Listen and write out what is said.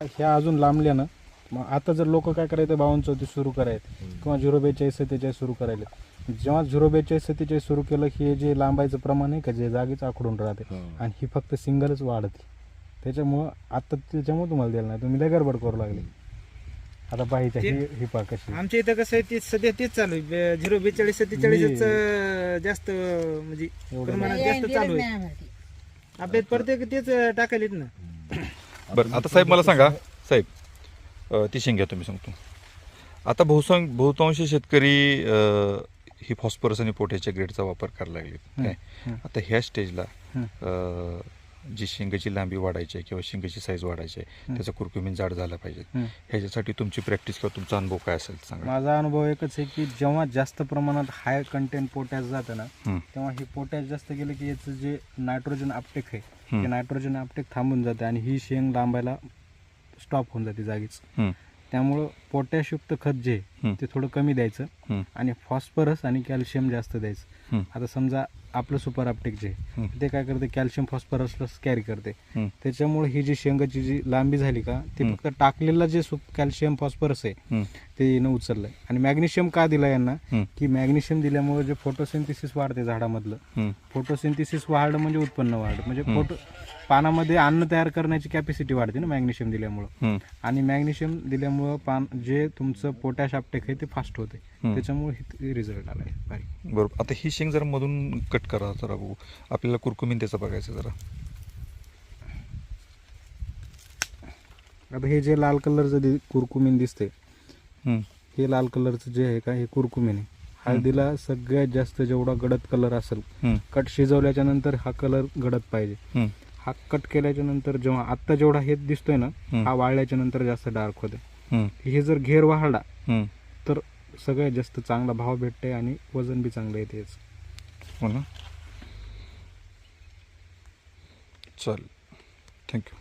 ह्या अजून लांबल्या ना मग आता जर लोक काय करायचं बावन्न चौतीस सुरू करायचे. किंवा झिरो बेचाळीस सत्तेचाळीस सुरू करायले जेव्हा झिरो बेचाळीस सत्तेचाळीस सुरू केलं की हे जे लांबायचं प्रमाण आहे का जे जागेच आखडून राहते. आणि ही फक्त सिंगलच वाढते. त्याच्यामुळं आता त्याच्यामुळे तुम्हाला द्यायला नाही. तुम्ही लय गडबड करू लागले. आता पाहिजे ते- ही पहा कशी आमच्या इथं कसं आहे ते सध्या तेच चालू आहे. झिरो बेचाळीस सत्तेचाळीसच जास्त म्हणजे प्रमाणात जास्त चालू आहे. आपल्यात प्रत्येक तेच टाकायलेत ना. बरं आता साहेब मला सांगा. साहेब ती शेंग घ्या तुम्ही सांगतो. आता बहुसंग बहुतांशी शेतकरी ही फॉस्फरस आणि पोटॅच्या ग्रेडचा वापर करायला लागले. आता ह्या स्टेजला जी शेंगाची लांबी वाढायची आहे किंवा शेंगाची साईज वाढायची आहे त्याचं कुरकुमीन जाड झालं पाहिजे. ह्याच्यासाठी तुमची प्रॅक्टिस किंवा तुमचा अनुभव काय असेल सांगा माझा अनुभव एकच आहे की जेव्हा जास्त प्रमाणात हाय कंटेंट पोटॅश जातं ना. तेव्हा हे पोटॅश जास्त गेलं की याचं जे नायट्रोजन अपटेक आहे. ते नायट्रोजन अपटेक थांबून जाते आणि ही शेंग लांबायला स्टॉप होऊन जाते जागीच. त्यामुळं पोटॅशयुक्त खत जे. ते थोडं कमी द्यायचं. आणि फॉस्फरस आणि कॅल्शियम जास्त द्यायचं. आता समजा आपलं सुपर अपटेक जे. ते काय करते कॅल्शियम फॉस्फरसला कॅरी करते. त्याच्यामुळे ही जी शेंगाची जी लांबी झाली का ते. फक्त टाकलेलं जे कॅल्शियम फॉस्फरस आहे. ते येणं उचललंय आणि मॅग्नेशियम का दिलं यांना. की मॅग्नेशियम दिल्यामुळे जे फोटोसिंथिसिस वाढते झाडामधलं. फोटोसिंथिसिस वाढ म्हणजे उत्पन्न वाढ म्हणजे. फोटो पानामध्ये अन्न तयार करण्याची कॅपॅसिटी वाढते ना मॅग्नेशियम दिल्यामुळं. आणि मॅग्नेशियम दिल्यामुळं पान जे तुमचं पोटॅश अपटेक आहे ते फास्ट होते. त्याच्यामुळे रिझल्ट आलाय भारी बरोबर आता ही शेंग जरा मधून कट करा जरा आपल्याला कुरकुमीन त्याचं बघायचं जरा आता हे जे लाल कलरचं दि कुरकुमीन दिसते हं. हे लाल कलरचं जे आहे का हे कुरकुमीन आहे हळदीला सगळ्यात जास्त जेवढा गडद कलर असेल. कट शिजवल्याच्या नंतर हा कलर गडद पाहिजे हं. कट केल्याच्यानंतर जेव्हा आत्ता जेवढा हे दिसतोय ना हं. वाळल्याच्या नंतर जास्त डार्क होते हं. जर घेर हं. तर सगळ्यात जास्त चांगला भाव भेटते आणि वजन बी चांगलं येते हो ना? चल. थँक्यू